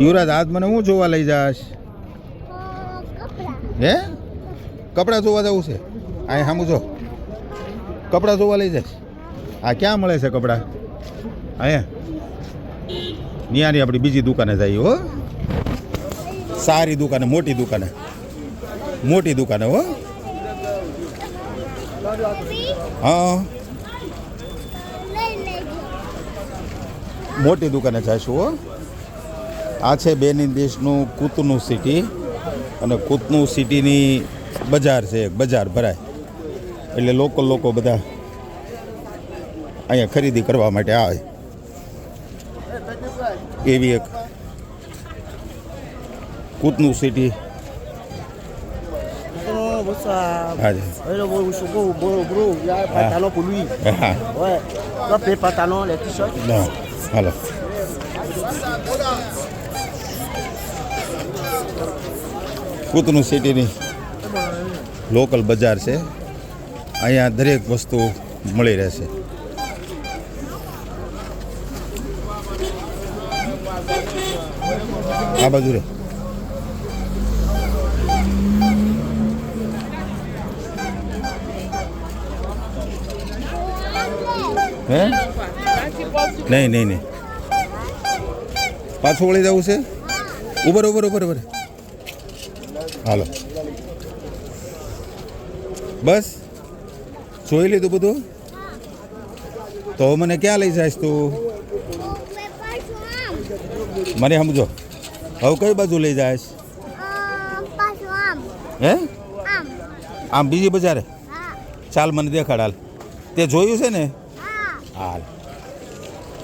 યુવરાજ, આજ મને હું જોવા લઈ જાશ? હે? કપડાં જોવા જવું છે? અહીં સામું જો. કપડાં જોવા લઈ જાય આ ક્યાં મળે છે કપડાં? અહીંયા. નિયાની આપણી બીજી દુકાને જઈએ હો. સારી દુકાને, મોટી દુકાને. મોટી દુકાને હો. હા. મોટી દુકાને જઈશું હો. આ છે બેની દેશનું કૂતનું સિટી અને કૂતનું સિટીની બજાર છે એક બજાર ભરાય. એટલે લોકલ લોકો બધા અહીંયા ખરીદી કરવા માટે આવે. એવી એક કૂતનું સિટી. Oh, bonsoir. કૂતનું સિટીની લોકલ બજાર છે. અહીંયા દરેક વસ્તુ મળી રહેશે. આ બાજુ રે. હે? નહીં નહીં નહીં. પાછું વળી જવું છે? ઉભર ઉભર ઉભર ઉભર. હાલો. બસ? જોઈ લીધું બધું? તો મને ક્યાં લઈ જાય તું? મને સમજો. હવે કઈ બાજુ લઈ જાય હે? આમ બીજી બજારે? ચાલ મને દેખાડ હાલ. તે જોયું છે ને? હાલ.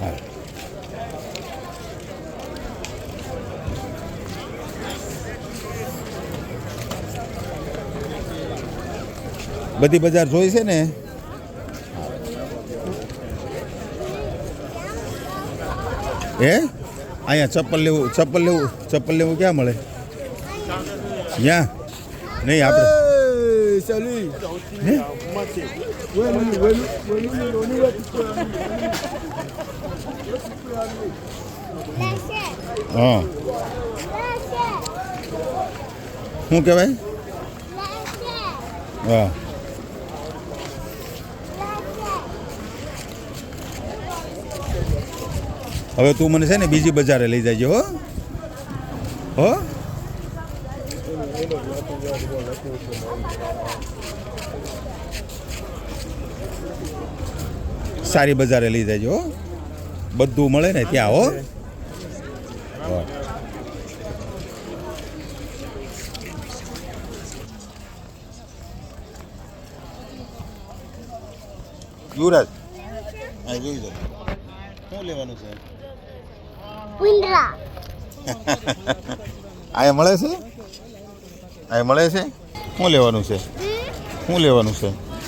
હાલ. બધી બજાર જોઈ છે ને? હે? અહીંયા ચપ્પલ લેવું ચપ્પલ લેવું ચપ્પલ લેવું ક્યાં મળે? ત્યાં નહીં આપણે salut. હા? શું કહેવાય? હા. હવે તું મને છે ને બીજી બજારે લઈ જાય હો. હો? સારી બજારે લઈ જાય હો. બધું મળે ને ત્યાં, હો. યુવરાજ હા જોઈ લો. શું લેવાનું છે? પિંડરા આ મળે છે? આ મળે છે? શું લેવાનું છે? શું લેવાનું છે?